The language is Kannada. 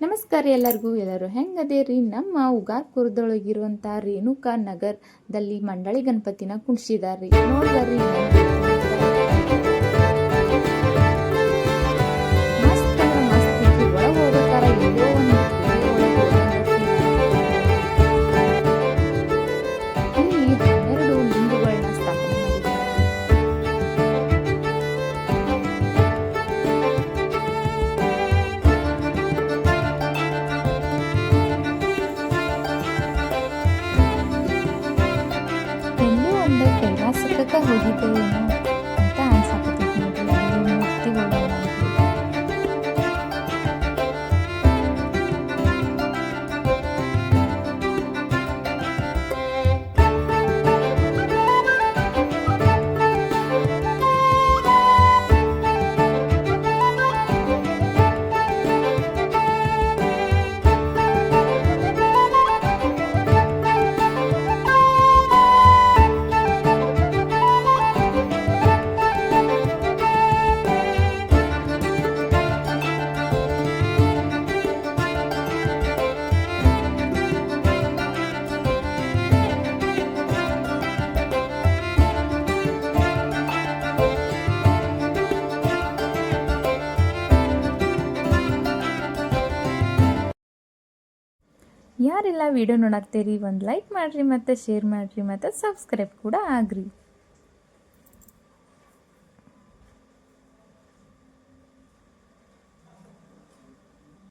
ನಮಸ್ಕಾರ ಎಲ್ಲರಿಗೂ ಎಲ್ಲರೂ ಹೆಂಗದೇರಿ? ನಮ್ಮ ಉಗಾರ್ಪುರದೊಳಗಿರುವಂಥ ರೇಣುಕಾ ನಗರದಲ್ಲಿ ಮಂಡಳಿ ಗಣಪತಿನ ಕುಣಿಸಿದಾರ್ರಿ. ನೋಡಿದಾರ್ರಿ ಮಸ್ತ್ ಮಸ್ತ್ ಕೈಲಾಸಕ್ಕೆ ಹೋಗಿದ್ದೇವೇನೋ ಅಂತ ಯಾರೆಲ್ಲ ವಿಡಿಯೋ ನೋಡಾಕ್ತೀರಿ ಒಂದು ಲೈಕ್ ಮಾಡಿರಿ ಮತ್ತು ಶೇರ್ ಮಾಡಿರಿ ಮತ್ತು ಸಬ್ಸ್ಕ್ರೈಬ್ ಕೂಡ ಆಗ್ರಿ.